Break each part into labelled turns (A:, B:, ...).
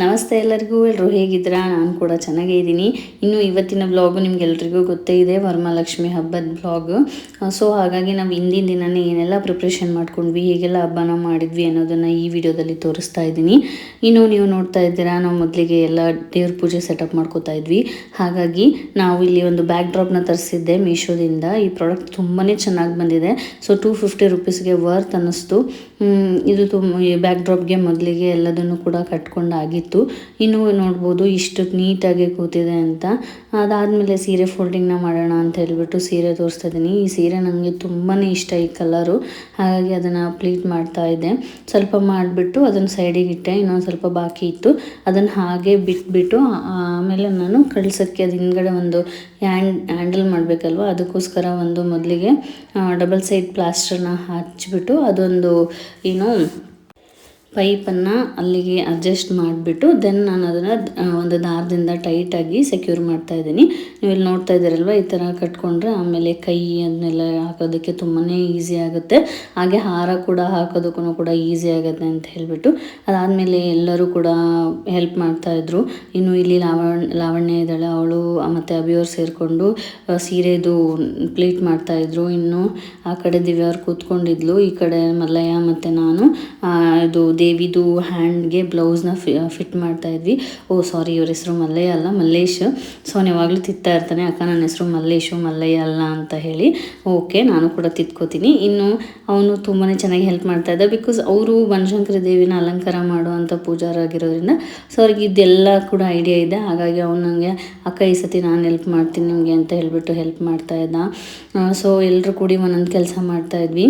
A: ನಮಸ್ತೆ ಎಲ್ಲರಿಗೂ ಎಲ್ಲರೂ ಹೇಗಿದ್ದೀರಾ? ನಾನು ಕೂಡ ಚೆನ್ನಾಗೇ ಇದ್ದೀನಿ. ಇನ್ನು ಇವತ್ತಿನ ಬ್ಲಾಗು ನಿಮಗೆಲ್ರಿಗೂ ಗೊತ್ತೇ ಇದೆ ವರಮಹಾಲಕ್ಷ್ಮಿ ಹಬ್ಬದ ಬ್ಲಾಗು ಸೊ ಹಾಗಾಗಿ ನಾವು ಹಿಂದಿನ ದಿನನೇ ಏನೆಲ್ಲ ಪ್ರಿಪ್ರೇಷನ್ ಮಾಡ್ಕೊಂಡ್ವಿ, ಹೇಗೆಲ್ಲ ಹಬ್ಬನ ಮಾಡಿದ್ವಿ ಅನ್ನೋದನ್ನು ಈ ವಿಡಿಯೋದಲ್ಲಿ ತೋರಿಸ್ತಾ ಇದ್ದೀನಿ. ಇನ್ನು ನೀವು ನೋಡ್ತಾ ಇದ್ದೀರಾ, ನಾವು ಮೊದಲಿಗೆ ಎಲ್ಲ ದೇವ್ರ ಪೂಜೆ ಸೆಟಪ್ ಮಾಡ್ಕೋತಾ ಇದ್ವಿ. ಹಾಗಾಗಿ ನಾವು ಇಲ್ಲಿ ಒಂದು ಬ್ಯಾಕ್ ಡ್ರಾಪ್ನ ತರಿಸಿದ್ದೆ ಮೀಶೋದಿಂದ. ಈ ಪ್ರಾಡಕ್ಟ್ ತುಂಬಾ ಚೆನ್ನಾಗಿ ಬಂದಿದೆ. ಸೊ ಟೂ ಫಿಫ್ಟಿ ರುಪೀಸ್ಗೆ ವರ್ತ್ ಅನ್ನಿಸ್ತು. ಇದು ತುಂಬ ಈ ಬ್ಯಾಕ್ ಡ್ರಾಪ್ಗೆ ಮೊದಲಿಗೆ ಎಲ್ಲದನ್ನು ಕೂಡ ಕಟ್ಕೊಂಡಾಗಿತ್ತು ಇನ್ನು ನೋಡ್ಬೋದು ಇಷ್ಟು ನೀಟಾಗಿ ಕೂತಿದೆ ಅಂತ. ಅದಾದಮೇಲೆ ಸೀರೆ ಫೋಲ್ಡಿಂಗ್ನ ಮಾಡೋಣ ಅಂತ ಹೇಳ್ಬಿಟ್ಟು ಸೀರೆ ತೋರಿಸ್ತಾ ಇದ್ದೀನಿ. ಈ ಸೀರೆ ನನಗೆ ತುಂಬಾ ಇಷ್ಟ ಈ ಕಲರು ಹಾಗಾಗಿ ಅದನ್ನು ಪ್ಲೀಟ್ ಮಾಡ್ತಾ ಇದ್ದೆ. ಸ್ವಲ್ಪ ಮಾಡಿಬಿಟ್ಟು ಅದನ್ನು ಸೈಡಿಗೆ ಇಟ್ಟೆ. ಇನ್ನೊಂದು ಸ್ವಲ್ಪ ಬಾಕಿ ಇತ್ತು. ಅದನ್ನು ಹಾಗೆ ಬಿಟ್ಬಿಟ್ಟು ಆಮೇಲೆ ನಾನು ಕಳ್ಸೋಕ್ಕೆ ಅದು ಹಿಂದ್ಗಡೆ ಒಂದು ಹ್ಯಾಂಡ್ ಹ್ಯಾಂಡಲ್ ಮಾಡಬೇಕಲ್ವ? ಅದಕ್ಕೋಸ್ಕರ ಒಂದು ಮೊದಲಿಗೆ ಡಬಲ್ ಸೈಡ್ ಪ್ಲಾಸ್ಟರ್ನ ಹಚ್ಚಿಬಿಟ್ಟು ಅದೊಂದು, ಏನು ಪೈಪನ್ನು ಅಲ್ಲಿಗೆ ಅಡ್ಜಸ್ಟ್ ಮಾಡಿಬಿಟ್ಟು ದೆನ್ ನಾನು ಅದನ್ನು ಒಂದು ದಾರದಿಂದ ಟೈಟಾಗಿ ಸೆಕ್ಯೂರ್ ಮಾಡ್ತಾ ಇದ್ದೀನಿ. ನೀವು ಇಲ್ಲಿ ನೋಡ್ತಾ ಇದ್ದೀರಲ್ವ, ಈ ಥರ ಕಟ್ಕೊಂಡ್ರೆ ಆಮೇಲೆ ಕೈ ಅದನ್ನೆಲ್ಲ ಹಾಕೋದಕ್ಕೆ ತುಂಬಾ ಈಸಿ ಆಗುತ್ತೆ. ಹಾಗೆ ಹಾರ ಕೂಡ ಹಾಕೋದಕ್ಕೂ ಕೂಡ ಈಸಿ ಆಗುತ್ತೆ ಅಂತ ಹೇಳಿಬಿಟ್ಟು, ಅದಾದಮೇಲೆ ಎಲ್ಲರೂ ಕೂಡ ಹೆಲ್ಪ್ ಮಾಡ್ತಾಯಿದ್ರು ಇನ್ನು ಇಲ್ಲಿ ಲಾವಣ್, ಲಾವಣ್ಯ ಇದ್ದಾಳೆ, ಅವಳು ಮತ್ತು ಅಭಿಯವ್ರು ಸೇರಿಕೊಂಡು ಸೀರೆದು ಪ್ಲೀಟ್ ಮಾಡ್ತಾಯಿದ್ರು ಇನ್ನು ಆ ಕಡೆ ದಿವ್ಯವ್ರು ಕೂತ್ಕೊಂಡಿದ್ಲು, ಈ ಕಡೆ ಮಲ್ಲಯ್ಯ ಮತ್ತು ನಾನು ಇದು ದೇವಿದು ಹ್ಯಾಂಡ್ಗೆ ಬ್ಲೌಸ್ನ ಫಿಟ್ ಮಾಡ್ತಾ ಇದ್ವಿ. ಓ ಸಾರಿ ಇವ್ರ ಹೆಸರು ಮಲ್ಲಯ್ಯ ಅಲ್ಲ, ಮಲ್ಲೇಶ್. ಸೊ ಯಾವಾಗಲೂ ತಿತ್ತಾ ಇರ್ತಾನೆ. ಅಕ್ಕ ನನ್ನ ಹೆಸರು ಮಲ್ಲೇಶು, ಮಲ್ಲಯ್ಯ ಅಲ್ಲ ಅಂತ ಹೇಳಿ. ಓಕೆ ನಾನು ಕೂಡ ತಿತ್ಕೋತೀನಿ. ಇನ್ನು ಅವನು ತುಂಬಾ ಚೆನ್ನಾಗಿ ಹೆಲ್ಪ್ ಮಾಡ್ತಾ ಇದ್ದ. ಬಿಕಾಸ್ ಅವರು ಬನಶಂಕರಿ ದೇವಿನ ಅಲಂಕಾರ ಮಾಡುವಂಥ ಪೂಜಾರಾಗಿರೋದ್ರಿಂದ ಸೊ, ಅವ್ರಿಗೆ ಇದೆಲ್ಲ ಕೂಡ ಐಡಿಯಾ ಇದೆ. ಹಾಗಾಗಿ ಅವನು ನನಗೆ ಅಕ್ಕ, ಈ ಸತಿ ನಾನು ಹೆಲ್ಪ್ ಮಾಡ್ತೀನಿ ನಿಮಗೆ ಅಂತ ಹೇಳಿಬಿಟ್ಟು ಹೆಲ್ಪ್ ಮಾಡ್ತಾ ಇದ್ದ. ಸೊ ಎಲ್ಲರೂ ಕೂಡಿ ಒಂದೊಂದು ಕೆಲಸ ಮಾಡ್ತಾ ಇದ್ವಿ.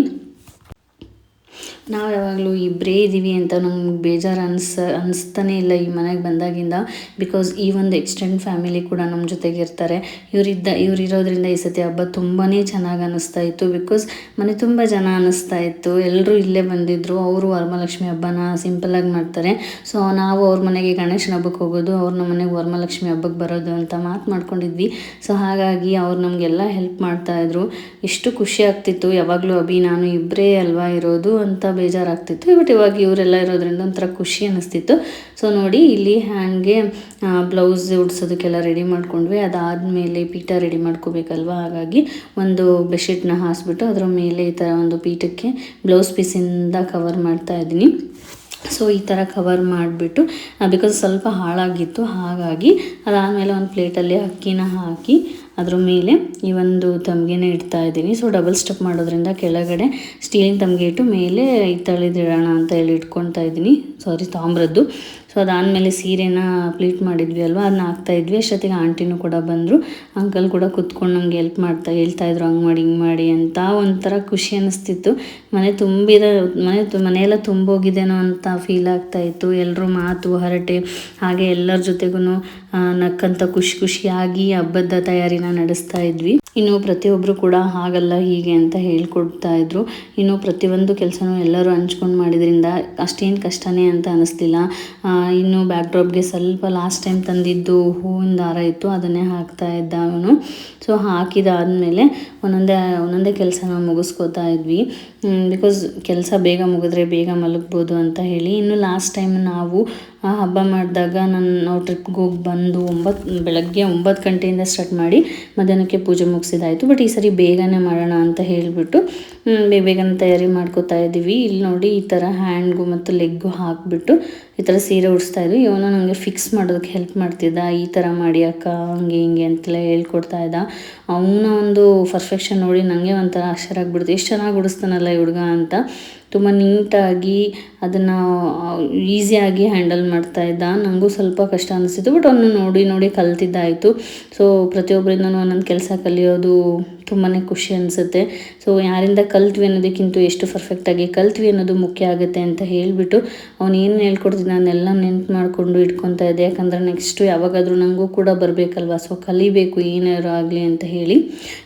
A: ನಾವು ಯಾವಾಗಲೂ ಇಬ್ಬರೇ ಇದ್ದೀವಿ ಅಂತ ನಮ್ಗೆ ಬೇಜಾರು ಅನ್ಸ, ಅನಿಸ್ತಾನೆ ಇಲ್ಲ ಈ ಮನೆಗೆ ಬಂದಾಗಿಂದ. ಬಿಕಾಸ್ ಈ ಒಂದು ಎಕ್ಸ್ಟೆಂಡ್ ಫ್ಯಾಮಿಲಿ ಕೂಡ ನಮ್ಮ ಜೊತೆಗೆ ಇರ್ತಾರೆ. ಇವರಿದ್ದ ಇವ್ರು ಇರೋದ್ರಿಂದ ಈ ಸತಿ ಹಬ್ಬ ತುಂಬಾ ಚೆನ್ನಾಗಿ ಅನ್ನಿಸ್ತಾ ಇತ್ತು. ಬಿಕಾಸ್ ಮನೆ ತುಂಬ ಜನ ಅನ್ನಿಸ್ತಾ ಇತ್ತು. ಎಲ್ಲರೂ ಇಲ್ಲೇ ಬಂದಿದ್ದರು ಅವರು ವರಮಹಾಲಕ್ಷ್ಮಿ ಹಬ್ಬನ ಸಿಂಪಲಾಗಿ ಮಾಡ್ತಾರೆ. ಸೊ ನಾವು ಅವ್ರ ಮನೆಗೆ ಗಣೇಶನ ಹಬ್ಬಕ್ಕೆ ಹೋಗೋದು, ಅವ್ರ ನಮ್ಮ ಮನೆಗೆ ವರಮಹಾಲಕ್ಷ್ಮಿ ಹಬ್ಬಕ್ಕೆ ಬರೋದು ಅಂತ ಮಾತು ಮಾಡ್ಕೊಂಡಿದ್ವಿ. ಸೊ ಹಾಗಾಗಿ ಅವ್ರು ನಮಗೆಲ್ಲ ಹೆಲ್ಪ್ ಮಾಡ್ತಾಯಿದ್ರು ಎಷ್ಟು ಖುಷಿ ಆಗ್ತಿತ್ತು. ಯಾವಾಗಲೂ ಅಭಿ, ನಾನು ಇಬ್ಬರೇ ಅಲ್ವಾ ಇರೋದು ಅಂತ ಬೇಜಾರಾಗ್ತಿತ್ತು. ಬಟ್ ಇವಾಗ ಇವರೆಲ್ಲ ಇರೋದ್ರಿಂದ ಒಂಥರ ಖುಷಿ ಅನ್ನಿಸ್ತಿತ್ತು. ಸೊ ನೋಡಿ, ಇಲ್ಲಿ ಹ್ಯಾಂಡ್ಗೆ ಬ್ಲೌಸ್ ಉಡ್ಸೋದಕ್ಕೆಲ್ಲ ರೆಡಿ ಮಾಡ್ಕೊಂಡ್ವಿ. ಅದಾದಮೇಲೆ ಪೀಠ ರೆಡಿ ಮಾಡ್ಕೋಬೇಕಲ್ವ? ಹಾಗಾಗಿ ಒಂದು ಬೆಡ್ಶೀಟ್ನ ಹಾಸ್ಬಿಟ್ಟು ಅದರ ಮೇಲೆ ಈ ಥರ ಒಂದು ಪೀಠಕ್ಕೆ ಬ್ಲೌಸ್ ಪೀಸಿಂದ ಕವರ್ ಮಾಡ್ತಾ ಇದ್ದೀನಿ. ಸೊ ಈ ಥರ ಕವರ್ ಮಾಡಿಬಿಟ್ಟು ಬಿಕಾಸ್ ಸ್ವಲ್ಪ ಹಾಳಾಗಿತ್ತು, ಹಾಗಾಗಿ ಅದಾದಮೇಲೆ ಒಂದು ಪ್ಲೇಟಲ್ಲಿ ಅಕ್ಕಿನ ಹಾಕಿ ಅದ್ರ ಮೇಲೆ ಈ ಒಂದು ತಮ್ಗೆನ ಇಡ್ತಾ ಇದ್ದೀನಿ ಸೊ ಡಬಲ್ ಸ್ಟೆಪ್ ಮಾಡೋದ್ರಿಂದ ಕೆಳಗಡೆ ಸ್ಟೀಲಿನ ತಮಗೆ ಇಟ್ಟು ಮೇಲೆ ಇಡೋಣ ಅಂತ ಹೇಳಿ ಇಟ್ಕೊತಾ ಇದ್ದೀನಿ. ಸಾರಿ ತಾಮ್ರದ್ದು. ಸೊ ಅದಾದಮೇಲೆ ಸೀರೆನ ಪ್ಲೀಟ್ ಮಾಡಿದ್ವಿ ಅಲ್ವಾ? ಅದನ್ನ ಹಾಕ್ತಾ ಇದ್ವಿ. ಅಷ್ಟೊತ್ತಿಗೆ ಆಂಟಿನೂ ಕೂಡ ಬಂದರು. ಅಂಕಲ್ ಕೂಡ ಕುತ್ಕೊಂಡು ನಮ್ಗೆ ಹೆಲ್ಪ್ ಮಾಡ್ತಾ, ಹೇಳ್ತಾ ಇದ್ರು, ಹಂಗೆ ಮಾಡಿ, ಹಿಂಗೆ ಮಾಡಿ ಅಂತ ಒಂಥರ ಖುಷಿ ಅನ್ನಿಸ್ತಿತ್ತು ಮನೆ ತುಂಬಿದ, ಮನೆ ತು, ಮನೆಯೆಲ್ಲ ತುಂಬೋಗಿದೇನೋ ಅಂತ ಫೀಲ್ ಆಗ್ತಾ ಇತ್ತು. ಎಲ್ಲರೂ ಮಾತು, ಹರಟೆ, ಹಾಗೆ ಎಲ್ಲರ ಜೊತೆಗೂ ನಕ್ಕಂತ ಖುಷಿ ಖುಷಿಯಾಗಿ ಹಬ್ಬದ ತಯಾರಿನ ನಡೆಸ್ತಾ ಇದ್ವಿ. ಇನ್ನು ಪ್ರತಿಯೊಬ್ಬರು ಕೂಡ ಹಾಗಲ್ಲ ಹೀಗೆ ಅಂತ ಹೇಳ್ಕೊಡ್ತಾ ಇದ್ರು. ಇನ್ನು ಪ್ರತಿಯೊಂದು ಕೆಲಸನೂ ಎಲ್ಲರೂ ಹಂಚ್ಕೊಂಡು ಮಾಡಿದ್ರಿಂದ ಅಷ್ಟೇನು ಕಷ್ಟನೇ ಅಂತ ಅನ್ನಿಸ್ಲಿಲ್ಲ ಆ, ಇನ್ನು ಬ್ಯಾಕ್ ಡ್ರಾಪ್ಗೆ ಸ್ವಲ್ಪ ಲಾಸ್ಟ್ ಟೈಮ್ ತಂದಿದ್ದು ಹೂವಿನ ದಾರ ಇತ್ತು ಅದನ್ನೇ ಹಾಕ್ತಾ ಇದ್ದ ಅವನು. ಸೊ ಹಾಕಿದಾದಮೇಲೆ ಒಂದೊಂದೇ ಒಂದೊಂದೇ ಕೆಲಸನ ಮುಗಿಸ್ಕೋತಾ ಇದ್ವಿ. ಬಿಕಾಸ್ ಕೆಲಸ ಬೇಗ ಮುಗಿದ್ರೆ ಬೇಗ ಮಲಗ್ಬೋದು ಅಂತ ಹೇಳಿ. ಇನ್ನು ಲಾಸ್ಟ್ ಟೈಮ್ ನಾವು ಆ ಹಬ್ಬ ಮಾಡಿದಾಗ ನಾನು ನಾವು ಟ್ರಿಪ್ಗೆ ಹೋಗಿ ಬಂದು ಒಂಬತ್ತು ಬೆಳಗ್ಗೆ ಒಂಬತ್ತು ಗಂಟೆಯಿಂದ ಸ್ಟಾರ್ಟ್ ಮಾಡಿ ಮಧ್ಯಾಹ್ನಕ್ಕೆ ಪೂಜೆ ಮುಗಿಸಿದಾಯಿತು. ಬಟ್ ಈ ಸರಿ ಬೇಗನೆ ಮಾಡೋಣ ಅಂತ ಹೇಳಿಬಿಟ್ಟು ಬೇಗ ಬೇಗನೆ ತಯಾರಿ ಮಾಡ್ಕೋತಾ ಇದ್ದೀವಿ. ಇಲ್ಲಿ ನೋಡಿ ಈ ಥರ ಹ್ಯಾಂಡ್ಗು ಮತ್ತು ಲೆಗ್ಗು ಹಾಕಿಬಿಟ್ಟು ಈ ಥರ ಸೀರೆ ಉಡಿಸ್ತಾ ಇದ್ವಿ. ಇವನು ನನಗೆ ಫಿಕ್ಸ್ ಮಾಡೋದಕ್ಕೆ ಹೆಲ್ಪ್ ಮಾಡ್ತಿದ್ದ. ಈ ಥರ ಮಾಡಿ ಅಕ್ಕ, ಹಂಗೆ ಹಿಂಗೆ ಅಂತೆಲ್ಲ ಹೇಳ್ಕೊಡ್ತಾ ಇದ್ದ. ಅವನ ಒಂದು ಪರ್ಫೆಕ್ಷನ್ ನೋಡಿ ನನಗೆ ಒಂಥರ ಆಶ್ಚರ್ಯ ಆಗ್ಬಿಡ್ತು. ಎಷ್ಟು ಚೆನ್ನಾಗಿ ಉಡಿಸ್ತಾನಲ್ಲ ಈ ಹುಡುಗ ಅಂತ. ತುಂಬ ನೀಟಾಗಿ ಅದನ್ನು ಈಸಿಯಾಗಿ ಹ್ಯಾಂಡಲ್ ಮಾಡ್ತಾ ಇದ್ದ. ನನಗೂ ಸ್ವಲ್ಪ ಕಷ್ಟ ಅನಿಸಿತು ಬಟ್ ಅವನು ನೋಡಿ ನೋಡಿ ಕಲ್ತಿದ್ದಾಯಿತು. ಸೊ ಪ್ರತಿಯೊಬ್ಬರಿಂದನೂ ಒಂದೊಂದು ಕೆಲಸ ಕಲಿಯೋದು ತುಂಬಾ ಖುಷಿ ಅನಿಸುತ್ತೆ. ಸೊ ಯಾರಿಂದ ಕಲ್ತ್ವಿ ಅನ್ನೋದಕ್ಕಿಂತ ಎಷ್ಟು ಪರ್ಫೆಕ್ಟಾಗಿ ಕಲ್ತ್ವಿ ಅನ್ನೋದು ಮುಖ್ಯ ಆಗುತ್ತೆ ಅಂತ ಹೇಳಿಬಿಟ್ಟು ಅವ್ನು ಏನು ಹೇಳ್ಕೊಡ್ತೀನಿ ಎಲ್ಲ ನೆನ್ಪು ಮಾಡಿಕೊಂಡು ಇಟ್ಕೊತಾ ಇದ್ದೆ. ಯಾಕಂದರೆ ನೆಕ್ಸ್ಟು ಯಾವಾಗಾದರೂ ನನಗೂ ಕೂಡ ಬರಬೇಕಲ್ವಾ? ಸೊ ಕಲಿಬೇಕು, ಏನಾದ್ರು ಆಗಲಿ ಅಂತ ಹೇಳಿ.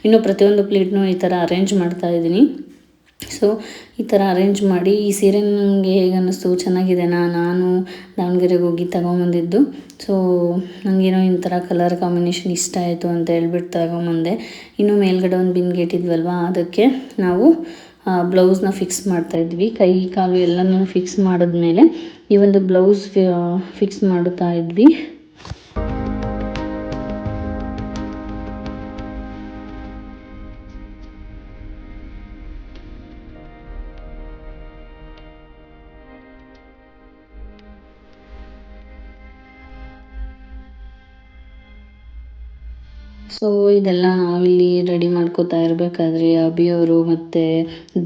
A: ಇನ್ನು ಪ್ರತಿಯೊಂದು ಪ್ಲೇಟ್ನೂ ಈ ಥರ ಅರೇಂಜ್ ಮಾಡ್ತಾ ಇದ್ದೀನಿ. ಸೊ ಈ ಥರ ಅರೇಂಜ್ ಮಾಡಿ ಈ ಸೀರೆ ನನಗೆ ಹೇಗೆ ಅನ್ನಿಸ್ತು, ಚೆನ್ನಾಗಿದೆನಾ? ನಾನು ದಾವಣಗೆರೆಗೆ ಹೋಗಿ ತಗೊಂಬಂದಿದ್ದು. ಸೊ ನನಗೇನೋ ಈ ಥರ ಕಲರ್ ಕಾಂಬಿನೇಷನ್ ಇಷ್ಟ ಆಯಿತು ಅಂತ ಹೇಳ್ಬಿಟ್ಟು ತಗೊಂಬಂದೆ. ಇನ್ನು ಮೇಲ್ಗಡೆ ಒಂದು ಬಿನ್ಗೆ ಇಟ್ಟಿದ್ವಲ್ವ ಅದಕ್ಕೆ ನಾವು ಬ್ಲೌಸ್ನ ಫಿಕ್ಸ್ ಮಾಡ್ತಾ ಇದ್ವಿ. ಕೈ, ಕಾಲು ಎಲ್ಲನೂ ಫಿಕ್ಸ್ ಮಾಡಿದ್ಮೇಲೆ ಈ ಒಂದು ಬ್ಲೌಸ್ ಫಿಕ್ಸ್ ಮಾಡುತ್ತಾ ಇದ್ವಿ. ಸೊ ಇದೆಲ್ಲ ನಾವಿಲ್ಲಿ ರೆಡಿ ಮಾಡ್ಕೋತಾ ಇರಬೇಕಾದ್ರೆ ಅಭಿಯವರು ಮತ್ತು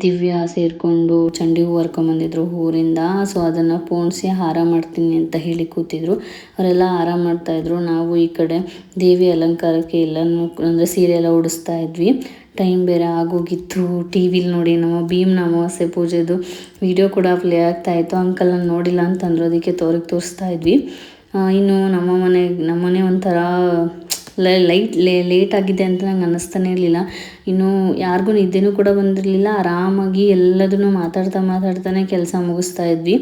A: ದಿವ್ಯ ಸೇರಿಕೊಂಡು ಚಂಡಿ ಹೂ ಹರ್ಕೊಂಬಂದಿದ್ರು ಊರಿಂದ. ಸೊ ಅದನ್ನು ಪೋಣಿಸಿ ಹಾರ ಮಾಡ್ತೀನಿ ಅಂತ ಹೇಳಿ ಕೂತಿದ್ರು. ಅವರೆಲ್ಲ ಹಾರ ಮಾಡ್ತಾಯಿದ್ರು ನಾವು ಈ ಕಡೆ ದೇವಿ ಅಲಂಕಾರಕ್ಕೆ ಎಲ್ಲನೂ ಅಂದರೆ ಸೀರೆ ಎಲ್ಲ ಉಡಿಸ್ತಾ ಇದ್ವಿ. ಟೈಮ್ ಬೇರೆ ಆಗೋಗಿತ್ತು. ಟಿ ವಿಲಿ ನೋಡಿ ನಮ್ಮ ಭೀಮ್ ಅಮಾವಾಸ್ಯೆ ಪೂಜೆದು ವಿಡಿಯೋ ಕೂಡ ಪ್ಲೇ ಆಗ್ತಾಯಿತ್ತು ಅಂಕಲ್ ನಾನು ನೋಡಿಲ್ಲ ಅಂತಂದ್ರು. ಅದಕ್ಕೆ ತೋರಿಗೆ ತೋರಿಸ್ತಾ ಇದ್ವಿ. ಇನ್ನು ನಮ್ಮ ಮನೆ ನಮ್ಮ ಮನೆ ಒಂಥರ ಲೈಟ್ ಲೇಟ್ ಆಗಿದೆ ಅಂತ ನಂಗೆ ಅನ್ನಿಸ್ತಾನೆ ಇರಲಿಲ್ಲ. ಇನ್ನು ಯಾರಿಗೂ ನಿದ್ದೆನೂ ಕೂಡ ಬಂದಿರಲಿಲ್ಲ. ಆರಾಮಾಗಿ ಎಲ್ಲದನ್ನು ಮಾತಾಡ್ತಾ, ಮಾತಾಡ್ತಾನೆ ಕೆಲಸ ಮುಗಿಸ್ತಾ ಇದ್ವಿ.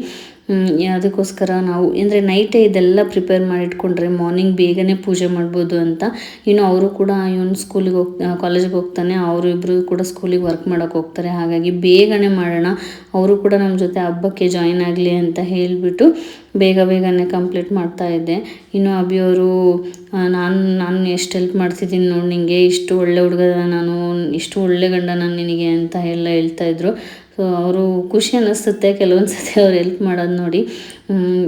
A: ಅದಕ್ಕೋಸ್ಕರ ನಾವು, ಅಂದರೆ ನೈಟೇ ಇದೆಲ್ಲ ಪ್ರಿಪೇರ್ ಮಾಡಿಟ್ಕೊಂಡ್ರೆ ಮಾರ್ನಿಂಗ್ ಬೇಗನೆ ಪೂಜೆ ಮಾಡ್ಬೋದು ಅಂತ. ಇನ್ನು ಅವರು ಕೂಡ ಇವನು ಸ್ಕೂಲಿಗೆ ಹೋಗ್ ಕಾಲೇಜಿಗೆ ಹೋಗ್ತಾನೆ, ಅವರು ಇಬ್ಬರು ಕೂಡ ಸ್ಕೂಲಿಗೆ ವರ್ಕ್ ಮಾಡೋಕೆ ಹೋಗ್ತಾರೆ. ಹಾಗಾಗಿ ಬೇಗನೆ ಮಾಡೋಣ. ಅವರು ಕೂಡ ನಮ್ಮ ಜೊತೆ ಹಬ್ಬಕ್ಕೆ ಜಾಯಿನ್ ಆಗಲಿ ಅಂತ ಹೇಳಿಬಿಟ್ಟು ಬೇಗ ಬೇಗನೆ ಕಂಪ್ಲೀಟ್ ಮಾಡ್ತಾ ಇದ್ದೆ. ಇನ್ನು ಅಭಿಯವರು ನಾನು ನಾನು ಎಷ್ಟು ಹೆಲ್ಪ್ ಮಾಡ್ತಿದ್ದೀನಿ ನೋಡಿ ನಿನಗೆ ಇಷ್ಟು ಒಳ್ಳೆ ಹುಡುಗ ನಾನು, ಇಷ್ಟು ಒಳ್ಳೆ ಗಂಡ ನಾನು ನಿನಗೆ ಅಂತ ಎಲ್ಲ ಹೇಳ್ತಾಯಿದ್ರು ಅವರು ಖುಷಿ ಅನ್ನಿಸುತ್ತೆ ಕೆಲವೊಂದು ಸತಿ ಅವ್ರು ಎಲ್ಪ್ ಮಾಡೋದು ನೋಡಿ.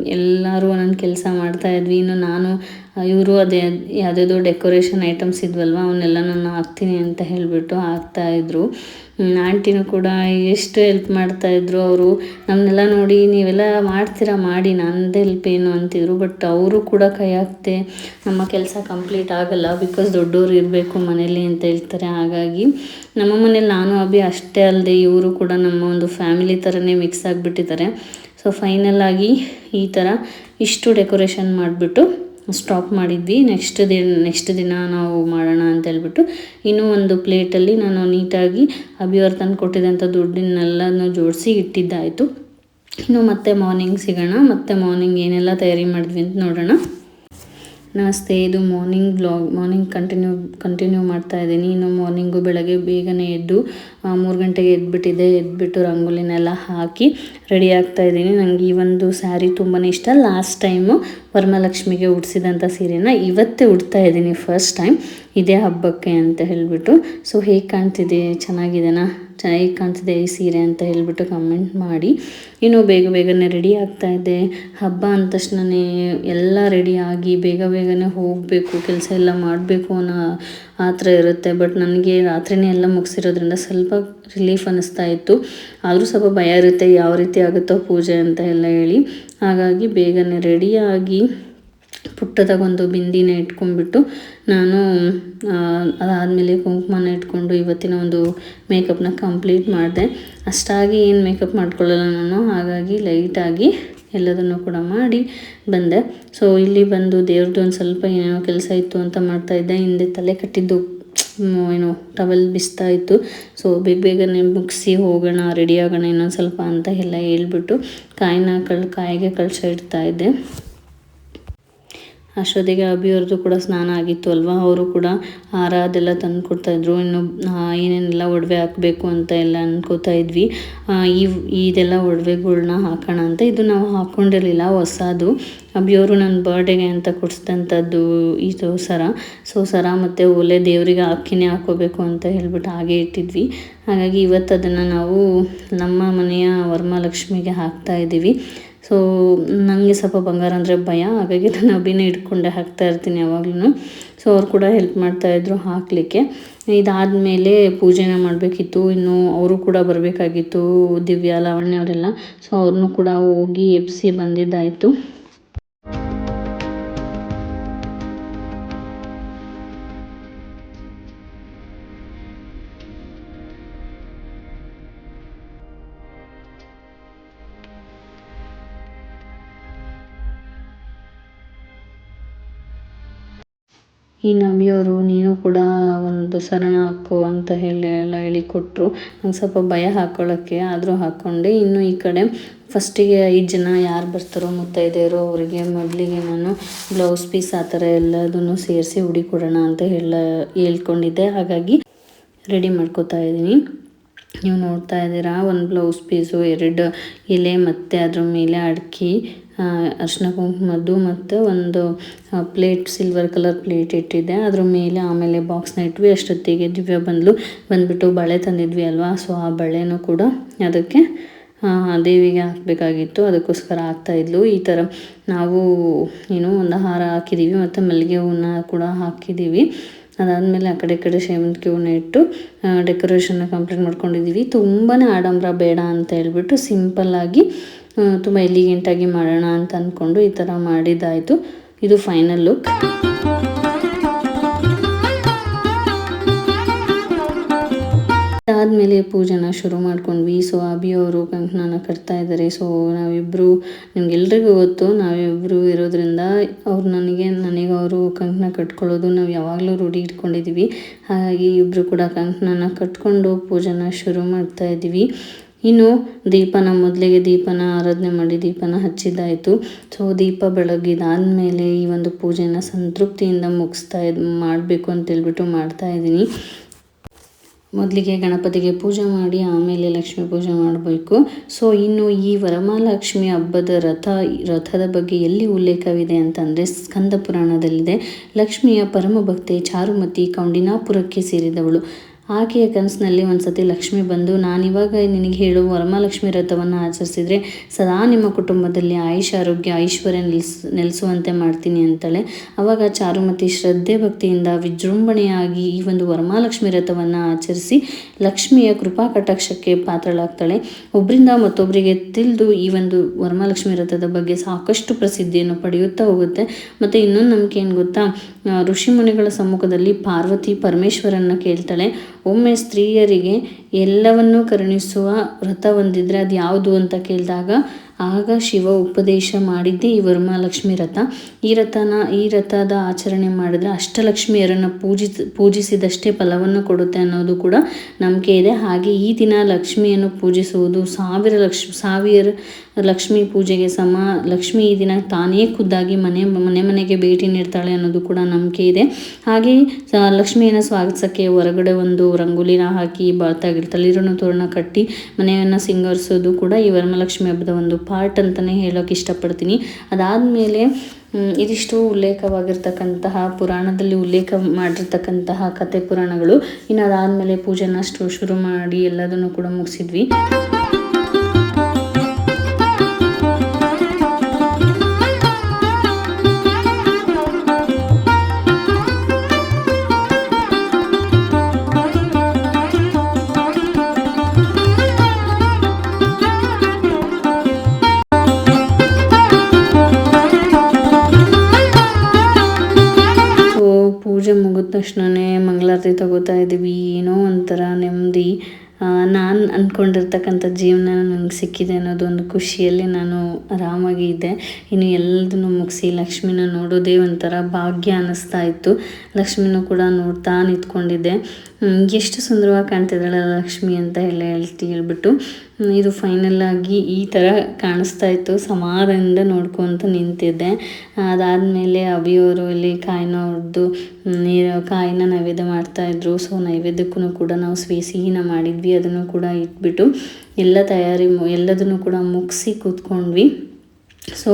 A: ಎಲ್ಲರೂ ಒಂದೊಂದು ಕೆಲಸ ಮಾಡ್ತಾಯಿದ್ವಿ ಇನ್ನು ನಾನು ಇವರು ಅದೇ ಯಾವುದ್ಯಾವುದೋ ಡೆಕೋರೇಷನ್ ಐಟಮ್ಸ್ ಇದ್ವಲ್ವ ಅವನ್ನೆಲ್ಲ ನಾನು ಹಾಕ್ತೀನಿ ಅಂತ ಹೇಳಿಬಿಟ್ಟು ಹಾಕ್ತಾಯಿದ್ರು ಆಂಟಿನೂ ಕೂಡ ಎಷ್ಟು ಹೆಲ್ಪ್ ಮಾಡ್ತಾಯಿದ್ರು ಅವರು. ನಮ್ಮನ್ನೆಲ್ಲ ನೋಡಿ ನೀವೆಲ್ಲ ಮಾಡ್ತೀರಾ, ಮಾಡಿ ನನ್ನದು ಹೆಲ್ಪ್ ಏನು ಅಂತಿದ್ರು ಬಟ್ ಅವರು ಕೂಡ ಕೈ ಹಾಕ್ತೆ ನಮ್ಮ ಕೆಲಸ ಕಂಪ್ಲೀಟ್ ಆಗಲ್ಲ ಬಿಕಾಸ್ ದೊಡ್ಡವರು ಇರಬೇಕು ಮನೇಲಿ ಅಂತ ಹೇಳ್ತಾರೆ. ಹಾಗಾಗಿ ನಮ್ಮ ಮನೇಲಿ ನಾನು, ಅಭಿ ಅಷ್ಟೇ ಅಲ್ಲದೆ ಇವರು ಕೂಡ ನಮ್ಮ ಒಂದು ಫ್ಯಾಮಿಲಿ ಥರನೇ ಮಿಕ್ಸ್ ಆಗಿಬಿಟ್ಟಿದ್ದಾರೆ. ಸೊ ಫೈನಲ್ ಆಗಿ ಈ ಥರ ಇಷ್ಟು ಡೆಕೋರೇಷನ್ ಮಾಡಿಬಿಟ್ಟು ಸ್ಟಾಪ್ ಮಾಡಿದ್ವಿ. ನೆಕ್ಸ್ಟ್ ದಿನ ನೆಕ್ಸ್ಟ್ ದಿನ ನಾವು ಮಾಡೋಣ ಅಂತ ಹೇಳ್ಬಿಟ್ಟು ಇನ್ನೂ ಒಂದು ಪ್ಲೇಟಲ್ಲಿ ನಾನು ನೀಟಾಗಿ ಅಭಿಯವ್ರು ತಂದು ಕೊಟ್ಟಿದ್ದಂಥ ದುಡ್ಡನ್ನೆಲ್ಲನೂ ಜೋಡಿಸಿ ಇಟ್ಟಿದ್ದಾಯಿತು. ಇನ್ನು ಮತ್ತೆ ಮಾರ್ನಿಂಗ್ ಸಿಗೋಣ, ಮತ್ತೆ ಮಾರ್ನಿಂಗ್ ಏನೆಲ್ಲ ತಯಾರಿ ಮಾಡಿದ್ವಿ ಅಂತ ನೋಡೋಣ. ನಮಸ್ತೆ, ಇದು morning blog morning continue continue ಮಾಡ್ತಾ ಇದ್ದೀನಿ. ಇನ್ನು ಮಾರ್ನಿಂಗು ಬೆಳಗ್ಗೆ ಬೇಗನೆ ಎದ್ದು ಮೂರು ಗಂಟೆಗೆ ಎದ್ಬಿಟ್ಟಿದೆ ಎದ್ಬಿಟ್ಟು ರಂಗೋಲಿನೆಲ್ಲ ಹಾಕಿ ರೆಡಿ ಆಗ್ತಾ ಇದ್ದೀನಿ. ನನಗೆ ಈ ಒಂದು ಸ್ಯಾರಿ ತುಂಬಾ ಇಷ್ಟ. ಲಾಸ್ಟ್ ಟೈಮು ವರಮಹಾಲಕ್ಷ್ಮಿಗೆ ಉಡಿಸಿದಂಥ ಸೀರೆನ ಇವತ್ತೇ ಉಡ್ತಾ ಇದ್ದೀನಿ ಫಸ್ಟ್ ಟೈಮ್ ಇದೇ ಹಬ್ಬಕ್ಕೆ ಅಂತ ಹೇಳಿಬಿಟ್ಟು. ಸೊ ಹೇಗೆ ಕಾಣ್ತಿದೆ? ಚೆನ್ನಾಗಿದೆನಾ? ಚೆನ್ನಾಗಿ ಕಾಣ್ತಿದೆ, ಈ ಸೀರೆ ಅಂತ ಹೇಳಿಬಿಟ್ಟು ಕಮೆಂಟ್ ಮಾಡಿ. ಇನ್ನು ಬೇಗ ಬೇಗನೆ ರೆಡಿ ಆಗ್ತಾ ಇದೆ. ಹಬ್ಬ ಅಂದ ತಕ್ಷಣ ಎಲ್ಲ ರೆಡಿ ಆಗಿ ಬೇಗ ಬೇಗನೆ ಹೋಗಬೇಕು, ಕೆಲಸ ಎಲ್ಲ ಮಾಡಬೇಕು ಅನ್ನೋ ಆ ಥರ ಇರುತ್ತೆ. ಬಟ್ ನನಗೆ ರಾತ್ರಿನೇ ಎಲ್ಲ ಮುಗಿಸಿರೋದ್ರಿಂದ ಸ್ವಲ್ಪ ರಿಲೀಫ್ ಅನ್ನಿಸ್ತಾ ಇತ್ತು. ಆದರೂ ಸ್ವಲ್ಪ ಭಯ ಇರುತ್ತೆ, ಯಾವ ರೀತಿ ಆಗುತ್ತೋ ಪೂಜೆ ಅಂತ ಎಲ್ಲ ಹೇಳಿ. ಹಾಗಾಗಿ ಬೇಗನೆ ರೆಡಿಯಾಗಿ ಪುಟ್ಟದಾಗೊಂದು ಬಿಂದಿನ ಇಟ್ಕೊಂಡ್ಬಿಟ್ಟು ನಾನು ಅದಾದಮೇಲೆ ಕುಂಕುಮನ ಇಟ್ಕೊಂಡು ಇವತ್ತಿನ ಒಂದು ಮೇಕಪ್ನ ಕಂಪ್ಲೀಟ್ ಮಾಡಿದೆ. ಅಷ್ಟಾಗಿ ಏನು ಮೇಕಪ್ ಮಾಡ್ಕೊಳ್ಳಲ್ಲ ನಾನು, ಹಾಗಾಗಿ ಲೈಟಾಗಿ ಎಲ್ಲದನ್ನು ಕೂಡ ಮಾಡಿ ಬಂದೆ. ಸೊ, ಇಲ್ಲಿ ಬಂದು ದೇವ್ರದ್ದು ಒಂದು ಸ್ವಲ್ಪ ಏನೇನೋ ಕೆಲಸ ಇತ್ತು ಅಂತ ಮಾಡ್ತಾಯಿದ್ದೆ ಹಿಂದೆ ತಲೆ ಕಟ್ಟಿದ್ದು ಏನು ಟವೆಲ್ ಬಿಸ್ತಾ ಇತ್ತು. ಸೊ, ಬೇಗ ಬೇಗನೆ ಮುಗಿಸಿ ಹೋಗೋಣ, ರೆಡಿ ಆಗೋಣ ಇನ್ನೊಂದು ಸ್ವಲ್ಪ ಅಂತ ಎಲ್ಲ ಹೇಳ್ಬಿಟ್ಟು ಕಾಯಿನ ಕಳ್, ಕಾಯಿಗೆ ಕಳಶ ಇಡ್ತಾ ಇದ್ದೆ. ಅಷ್ಟೊತ್ತಿಗೆ ಅಭಿಯವ್ರದ್ದು ಕೂಡ ಸ್ನಾನ ಆಗಿತ್ತು ಅಲ್ವಾ? ಅವರು ಕೂಡ ಹಾರ ಅದೆಲ್ಲ ತಂದು ಕೊಡ್ತಾಯಿದ್ರು ಇನ್ನು ಏನೇನೆಲ್ಲ ಒಡವೆ ಹಾಕಬೇಕು ಅಂತ ಎಲ್ಲ ಅನ್ಕೋತಾ ಇದ್ವಿ. ಈ, ಇದೆಲ್ಲ ಒಡವೆಗಳ್ನ ಹಾಕೋಣ ಅಂತ. ಇದು ನಾವು ಹಾಕ್ಕೊಂಡಿರಲಿಲ್ಲ ಹೊಸದು. ಅಭಿಯವರು ನನ್ನ ಬರ್ಡೇಗೆ ಅಂತ ಕೊಡಿಸಿದಂಥದ್ದು ಇದು ಸರ. ಸೊ ಸರ ಮತ್ತು ಒಲೆ ದೇವರಿಗೆ ಹಾಕಿನೇ ಹಾಕೋಬೇಕು ಅಂತ ಹೇಳ್ಬಿಟ್ಟು ಹಾಗೆ ಇಟ್ಟಿದ್ವಿ. ಹಾಗಾಗಿ ಇವತ್ತು ಅದನ್ನು ನಾವು ನಮ್ಮ ಮನೆಯ ವರಮಹಾಲಕ್ಷ್ಮಿಗೆ ಹಾಕ್ತಾ ಇದ್ದೀವಿ. ಸೊ ನನಗೆ ಸ್ವಲ್ಪ ಬಂಗಾರ ಅಂದರೆ ಭಯ. ಹಾಗಾಗಿ ನಾನು ಅಭಿನ ಇಟ್ಕೊಂಡೆ ಹಾಕ್ತಾ ಇರ್ತೀನಿ ಯಾವಾಗಲೂ ಸೊ ಅವ್ರು ಕೂಡ ಹೆಲ್ಪ್ ಮಾಡ್ತಾಯಿದ್ರು ಹಾಕಲಿಕ್ಕೆ. ಇದಾದಮೇಲೆ ಪೂಜೆನ ಮಾಡಬೇಕಿತ್ತು. ಇನ್ನು ಅವರು ಕೂಡ ಬರಬೇಕಾಗಿತ್ತು, ದಿವ್ಯಾ, ಲಾವಣ್ಯ ಅವರೆಲ್ಲ. ಸೊ ಅವ್ರನ್ನೂ ಕೂಡ ಹೋಗಿ ಎಬ್ಬಿಸಿ ಬಂದಿದ್ದಾಯಿತು. ಈ ನಮ್ಮಿಯವರು ನೀನು ಕೂಡ ಒಂದು ಸರಣ ಹಾಕೋ ಅಂತ ಹೇಳಿ ಎಲ್ಲ ಹೇಳಿಕೊಟ್ರು. ನಂಗೆ ಸ್ವಲ್ಪ ಭಯ ಹಾಕ್ಕೊಳ್ಳೋಕ್ಕೆ ಆದರೂ ಹಾಕ್ಕೊಂಡೆ ಇನ್ನು ಈ ಕಡೆ ಫಸ್ಟಿಗೆ ಐದು ಜನ ಯಾರು ಬರ್ತಾರೋ ಮುತ್ತೈದೆಯರು ಅವರಿಗೆ ಮೊದಲಿಗೆ ನಾನು ಬ್ಲೌಸ್ ಪೀಸ್ ಆ ಥರ ಎಲ್ಲದನ್ನು ಸೇರಿಸಿ ಉಡಿ ಕೊಡೋಣ ಅಂತ ಹೇಳ, ಹೇಳ್ಕೊಂಡಿದ್ದೆ. ಹಾಗಾಗಿ ರೆಡಿ ಮಾಡ್ಕೋತಾ ಇದ್ದೀನಿ. ನೀವು ನೋಡ್ತಾ ಇದ್ದೀರಾ, ಒಂದು ಬ್ಲೌಸ್ ಪೀಸು, ಎರಡು ಎಲೆ, ಮತ್ತು ಅದ್ರ ಮೇಲೆ ಅಡ್ಕೆ ಅರ್ಶಿನ ಕುಂಕುಮದ್ದು ಮತ್ತು ಒಂದು ಪ್ಲೇಟ್ ಸಿಲ್ವರ್ ಕಲರ್ ಪ್ಲೇಟ್ ಇಟ್ಟಿದ್ದೆ. ಅದ್ರ ಮೇಲೆ ಆಮೇಲೆ ಬಾಕ್ಸ್ನ ಇಟ್ವಿ. ಅಷ್ಟೊತ್ತಿಗೆ ದಿವ್ಯ ಬಂದ್ಲು. ಬಂದ್ಬಿಟ್ಟು ಬಳೆ ತಂದಿದ್ವಿ ಅಲ್ವಾ? ಸೊ ಆ ಬಳೆನೂ ಕೂಡ ಅದಕ್ಕೆ ದೇವಿಗೆ ಹಾಕಬೇಕಾಗಿತ್ತು. ಅದಕ್ಕೋಸ್ಕರ ಇದ್ಲು. ಈ ಥರ ನಾವು ಏನು ಒಂದು ಹಾರ ಹಾಕಿದ್ದೀವಿ ಮತ್ತು ಮಲ್ಲಿಗೆ ಹೂವನ್ನ ಕೂಡ ಹಾಕಿದ್ದೀವಿ. ಅದಾದಮೇಲೆ ಆ ಕಡೆ ಕಡೆ ಸೇವಂತಿಗೆ ಹೂವನ್ನ ಇಟ್ಟು ಡೆಕೋರೇಷನ್ನ ಕಂಪ್ಲೀಟ್ ಮಾಡ್ಕೊಂಡಿದ್ದೀವಿ. ತುಂಬಾ ಆಡಂಬರ ಬೇಡ ಅಂತ ಹೇಳ್ಬಿಟ್ಟು ಸಿಂಪಲ್ಲಾಗಿ ತುಂಬ ಎಲಿಗೆಂಟಾಗಿ ಮಾಡೋಣ ಅಂತ ಅಂದ್ಕೊಂಡು ಈ ಥರ ಮಾಡಿದ್ದಾಯಿತು ಇದು ಫೈನಲ್ ಲುಕ್ ಅದಾದಮೇಲೆ ಪೂಜೆನ ಶುರು ಮಾಡ್ಕೊಂಡ್ವಿ. ಸೊ ಅಭಿಯವರು ಕಂಕಣನ ಕಟ್ತಾ ಇದ್ದಾರೆ ಸೊ ನಾವಿಬ್ಬರು ನಿಮ್ಗೆಲ್ರಿಗೂ ಗೊತ್ತು ನಾವಿಬ್ಬರು ಇರೋದ್ರಿಂದ ಅವ್ರು ನನಗೆ ನನಗೆ ಅವರು ಕಂಕಣ ಕಟ್ಕೊಳ್ಳೋದು ನಾವು ಯಾವಾಗಲೂ ರೂಢಿ ಇಟ್ಕೊಂಡಿದ್ದೀವಿ ಹಾಗಾಗಿ ಇಬ್ಬರು ಕೂಡ ಕಂಕಣನ ಕಟ್ಕೊಂಡು ಪೂಜೆನ ಶುರು ಮಾಡ್ತಾ ಇದ್ದೀವಿ ಇನ್ನು ದೀಪನ ಮೊದಲಿಗೆ ದೀಪನ ಆರಾಧನೆ ಮಾಡಿ ದೀಪನ ಹಚ್ಚಿದ್ದಾಯಿತು. ಸೊ ದೀಪ ಬೆಳಗಿದಾದಮೇಲೆ ಈ ಒಂದು ಪೂಜೆನ ಸಂತೃಪ್ತಿಯಿಂದ ಮುಗಿಸ್ತಾ ಇದ್, ಮಾಡಬೇಕು ಅಂತೇಳ್ಬಿಟ್ಟು ಮಾಡ್ತಾ ಇದ್ದೀನಿ. ಮೊದಲಿಗೆ ಗಣಪತಿಗೆ ಪೂಜೆ ಮಾಡಿ, ಆಮೇಲೆ ಲಕ್ಷ್ಮೀ ಪೂಜೆ ಮಾಡಬೇಕು. ಸೊ ಇನ್ನು ಈ ವರಮಹಾಲಕ್ಷ್ಮಿ ಹಬ್ಬದ ರಥ, ರಥದ ಬಗ್ಗೆ ಎಲ್ಲಿ ಉಲ್ಲೇಖವಿದೆ ಅಂತಂದರೆ ಸ್ಕಂದ ಪುರಾಣದಲ್ಲಿದೆ. ಲಕ್ಷ್ಮಿಯ ಪರಮ ಭಕ್ತೆ ಚಾರುಮತಿ ಕೌಂಡಿನಾಪುರಕ್ಕೆ ಸೇರಿದವಳು. ಆಕೆಯ ಕನಸಿನಲ್ಲಿ ಒಂದು ಸತಿ ಲಕ್ಷ್ಮಿ ಬಂದು, ನಾನಿವಾಗ ನಿನಗೆ ಹೇಳುವ ವರಮಹಾಲಕ್ಷ್ಮಿ ವ್ರತವನ್ನು ಆಚರಿಸಿದರೆ ಸದಾ ನಿಮ್ಮ ಕುಟುಂಬದಲ್ಲಿ ಆಯುಷ್, ಆರೋಗ್ಯ, ಐಶ್ವರ್ಯ ನೆಲೆಸ್, ನೆಲೆಸುವಂತೆ ಮಾಡ್ತೀನಿ ಅಂತಾಳೆ. ಅವಾಗ ಚಾರುಮತಿ ಶ್ರದ್ಧೆ ಭಕ್ತಿಯಿಂದ ವಿಜೃಂಭಣೆಯಾಗಿ ಈ ಒಂದು ವರಮಹಾಲಕ್ಷ್ಮಿ ವ್ರತವನ್ನು ಆಚರಿಸಿ ಲಕ್ಷ್ಮಿಯ ಕೃಪಾ ಕಟಾಕ್ಷಕ್ಕೆ ಪಾತ್ರಳಾಗ್ತಾಳೆ. ಒಬ್ಬರಿಂದ ಮತ್ತೊಬ್ಬರಿಗೆ ತಿಳಿದು ಈ ಒಂದು ವರಮಹಾಲಕ್ಷ್ಮಿ ವ್ರತದ ಬಗ್ಗೆ ಸಾಕಷ್ಟು ಪ್ರಸಿದ್ಧಿಯನ್ನು ಪಡೆಯುತ್ತಾ ಹೋಗುತ್ತೆ. ಮತ್ತು ಇನ್ನೊಂದು ನಂಬಿಕೆ ಏನು ಗೊತ್ತಾ? ಋಷಿ ಮುನಿಗಳ ಸಮ್ಮುಖದಲ್ಲಿ ಪಾರ್ವತಿ ಪರಮೇಶ್ವರನ್ನ ಕೇಳ್ತಾಳೆ. ಒಮ್ಮೆ ಸ್ತ್ರೀಯರಿಗೆ ಎಲ್ಲವನ್ನೂ ಕರುಣಿಸುವ ವ್ರತ ಹೊಂದಿದ್ರೆ ಅದು ಯಾವುದು ಅಂತ ಕೇಳಿದಾಗ ಆಗ ಶಿವ ಉಪದೇಶ ಮಾಡಿದ್ದೇ ಈ ವರಮಹಾಲಕ್ಷ್ಮಿ ರಥ. ಈ ರಥನ, ಈ ರಥದ ಆಚರಣೆ ಮಾಡಿದ್ರೆ ಅಷ್ಟಲಕ್ಷ್ಮಿಯರನ್ನು ಪೂಜಿ ಪೂಜಿಸಿದಷ್ಟೇ ಫಲವನ್ನು ಕೊಡುತ್ತೆ ಅನ್ನೋದು ಕೂಡ ನಂಬಿಕೆ ಇದೆ. ಹಾಗೆ ಈ ದಿನ ಲಕ್ಷ್ಮಿಯನ್ನು ಪೂಜಿಸುವುದು ಸಾವಿರ ಲಕ್ಷ, ಸಾವಿರ ಲಕ್ಷ್ಮಿ ಪೂಜೆಗೆ ಸಮ, ಲಕ್ಷ್ಮಿ ಈ ದಿನ ತಾನೇ ಖುದ್ದಾಗಿ ಮನೆ ಮನೆ ಮನೆಗೆ ಭೇಟಿ ನೀಡ್ತಾಳೆ ಅನ್ನೋದು ಕೂಡ ನಂಬಿಕೆ ಇದೆ. ಹಾಗೆ ಲಕ್ಷ್ಮಿಯನ್ನು ಸ್ವಾಗತಿಸೋಕ್ಕೆ ಹೊರಗಡೆ ಒಂದು ರಂಗೋಲಿನ ಹಾಕಿ ಬಾತಾಗಿ ತಳಿರನ್ನು ತೋರಣ ಕಟ್ಟಿ ಮನೆಯನ್ನು ಸಿಂಗರಿಸೋದು ಕೂಡ ಈ ವರಮಲಕ್ಷ್ಮಿ ಹಬ್ಬದ ಒಂದು ಪಾರ್ಟ್ ಅಂತಲೇ ಹೇಳೋಕೆ ಇಷ್ಟಪಡ್ತೀನಿ. ಅದಾದಮೇಲೆ ಇದಿಷ್ಟು ಉಲ್ಲೇಖವಾಗಿರ್ತಕ್ಕಂತಹ, ಪುರಾಣದಲ್ಲಿ ಉಲ್ಲೇಖ ಮಾಡಿರ್ತಕ್ಕಂತಹ ಕತೆ ಪುರಾಣಗಳು. ಇನ್ನು ಅದಾದಮೇಲೆ ಪೂಜೆನ ಶುರು ಮಾಡಿ ಎಲ್ಲದನ್ನು ಕೂಡ ಮುಗಿಸಿದ್ವಿ. ಪೂಜೆ ಮುಗಿದ ತಕ್ಷಣನೇ ಮಂಗಳಾರತಿ ತಗೋತಾ ಇದ್ದೀವಿ. ಏನೋ ಒಂಥರ ನೆಮ್ಮದಿ. ನಾನು ಅಂದ್ಕೊಂಡಿರ್ತಕ್ಕಂಥ ಜೀವನ ನನಗೆ ಸಿಕ್ಕಿದೆ ಅನ್ನೋದೊಂದು ಖುಷಿಯಲ್ಲಿ ನಾನು ಆರಾಮಾಗಿ ಇದ್ದೆ. ಇನ್ನು ಎಲ್ಲದನ್ನು ಮುಗಿಸಿ ಲಕ್ಷ್ಮಿನ ನೋಡೋದೇ ಒಂಥರ ಭಾಗ್ಯ ಅನ್ನಿಸ್ತಾ ಇತ್ತು. ಲಕ್ಷ್ಮಿನೂ ಕೂಡ ನೋಡ್ತಾ ನಿಂತ್ಕೊಂಡಿದ್ದೆ. ಎಷ್ಟು ಸುಂದರವಾಗಿ ಕಾಣ್ತಿದ್ದಾಳೆ ಲಕ್ಷ್ಮಿ ಅಂತ ಎಲ್ಲ ಹೇಳ್ತಿ ಹೇಳ್ಬಿಟ್ಟು. ಇದು ಫೈನಲ್ ಆಗಿ ಈ ಥರ ಕಾಣಿಸ್ತಾ ಇತ್ತು. ಸಮಾಧಾನದಿಂದ ನೋಡ್ಕೊತ ನಿಂತಿದ್ದೆ. ಅದಾದಮೇಲೆ ಅಭಿಯವರು ಇಲ್ಲಿ ಕಾಯಿನ ಹೊಡೆದು ನೀರು, ಕಾಯಿನ ನೈವೇದ್ಯ ಮಾಡ್ತಾಯಿದ್ರು ಸೊ ನೈವೇದ್ಯಕ್ಕೂ ಕೂಡ ನಾವು ಸ್ವೀ ಸಿಹಿನ ಮಾಡಿದ್ವಿ. ಅದನ್ನು ಕೂಡ ಇಟ್ಬಿಟ್ಟು ಎಲ್ಲ ತಯಾರಿ ಎಲ್ಲದನ್ನು ಕೂಡ ಮುಗಿಸಿ ಕೂತ್ಕೊಂಡ್ವಿ. ಸೊ